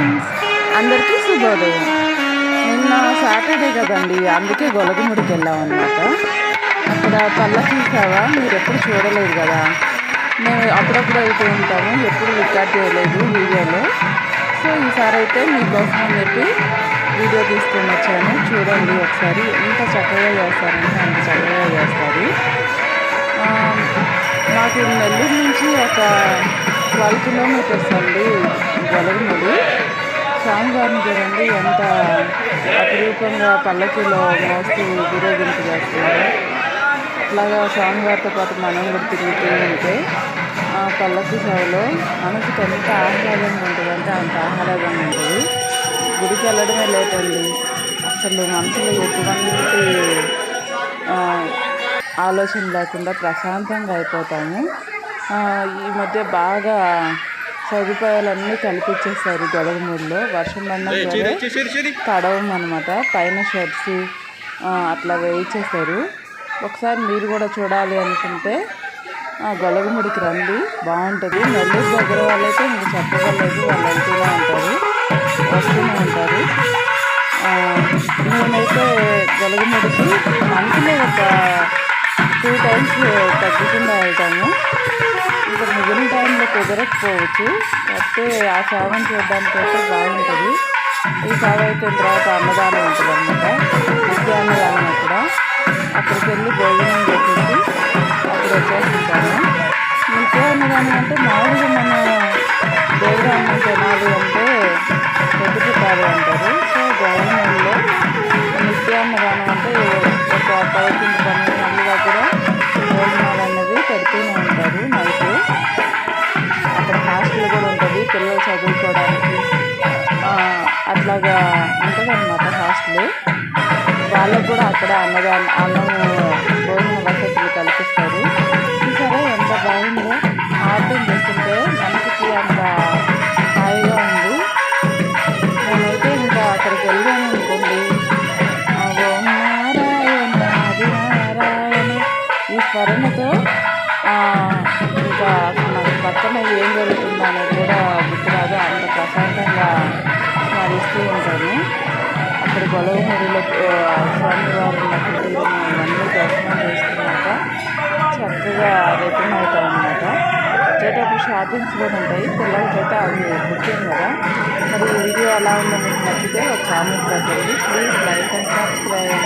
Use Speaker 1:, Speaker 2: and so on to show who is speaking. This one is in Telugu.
Speaker 1: ఫ్రెండ్స్ అందరికీ శుభోదయం. నిన్న సాటర్డే కదండి అందుకే గొలగముడికి వెళ్ళాం అనమాట అక్కడ పల్లకి చూసావా? మీరు ఎప్పుడు చూడలేదు కదా. మేము అప్పుడప్పుడు వెళ్తూ ఉంటాము ఎప్పుడు రికార్డ్ చేయలేదు వీడియోలో. సో ఈసారి అయితే మీకోసం అని చెప్పి వీడియో తీసుకొని వచ్చాను. చూడండి ఒకసారి ఎంత చక్కగా చేస్తారంటే అంత చక్కగా చేస్తారు. మాకు నెల్లూరు నుంచి ఒక ట్వెల్వ్ కిలోమీటర్స్ అండి గొలగముడి స్వామివారిని చూడండి ఎంత అపురూపంగా పల్లకీలో మోస్తూ ఊరేగింపు చేస్తున్నారు. అట్లాగా స్వామివారితో పాటు మనం కూడా తిరుగుతూ ఉంటే ఆ పల్లకి సేవలో మనసుకు ఎంత ఆహ్లాదంగా ఉంటుందంటే అంత ఆహ్లాదంగా ఉంటుంది. గుడికి వెళ్ళడమే లేదండి. అసలు మనసులో ఎటువంటి ఆలోచన లేకుండా ప్రశాంతంగా అయిపోతాము. ఈ మధ్య బాగా సదుపాయాలన్నీ కల్పించేస్తారు గొడవమూరులో. వర్షం పడినా సరే తడవం అనమాట పైన షర్ట్స్ అట్లా వేయించేస్తారు ఒకసారి మీరు కూడా చూడాలి అనుకుంటే గొలగముడికి రండి. బాగుంటుంది. నెల్లూరు దగ్గర వాళ్ళైతే ఇంక చెప్పగలేదు వాళ్ళు వెళ్తూనే ఉంటారు. వస్తూనే ఉంటారు. నేనైతే గొలగముడికి మంత్లీ ఒక టూ టైమ్స్ తగ్గకుండా వెళ్తాము. కుదరకపోవచ్చు కాకపోతే ఆ సేవను చూడడానికి అయితే బాగుంటుంది. ఈ సేవ అయిపోయిన తర్వాత అన్నదానం ఉంటుంది అనమాట నిత్య అన్నదానం అక్కడ అక్కడికి వెళ్ళి భోజనం చేసేసి అక్కడ వచ్చేస్తుంటాము. నిత్య అన్నదానం అంటే మామూలుగా మన దేవుడు అన్నం తినాలి అంటే పెద్దపుట్టాలి అంటారు. పిల్లలు చదువుకోవడానికి అట్లాగా ఉంటుంది అనమాట వాళ్ళకు కూడా అక్కడ అన్నదాన అన్నం భోజన వసతులు కల్పిస్తారు. సరే ఎంత బాగుందో ఆర్డర్ చేస్తుంటే మనసుకి అంత హాయిగా ఉంది. నేనైతే ఇంకా అక్కడికి వెళ్ళాను అనుకోండి. ఓం నారాయణ నారాయణ ఈ స్మరణతో ఇంకా నాకు పక్కన ఏం జరుగుతుందో అనేది కూడా గుర్తురాదు. అంత ప్రశాంతంగా స్మరిస్తూ ఉంటాను అక్కడ గొడవమూడిలో స్వామివారి కుటీరం ఇవన్నీ దర్శనం చేసుకున్నాక చక్కగా రిటర్న్ అవుతాం అనమాట వచ్చేటప్పుడు షాపింగ్స్ కూడా ఉంటాయి. పిల్లలకైతే అవి ముఖ్యం కదా. మరి వీడియో ఎలా ఉందో మీకు నచ్చితే ఒక కామెంట్ పెట్టండి. Please like and subscribe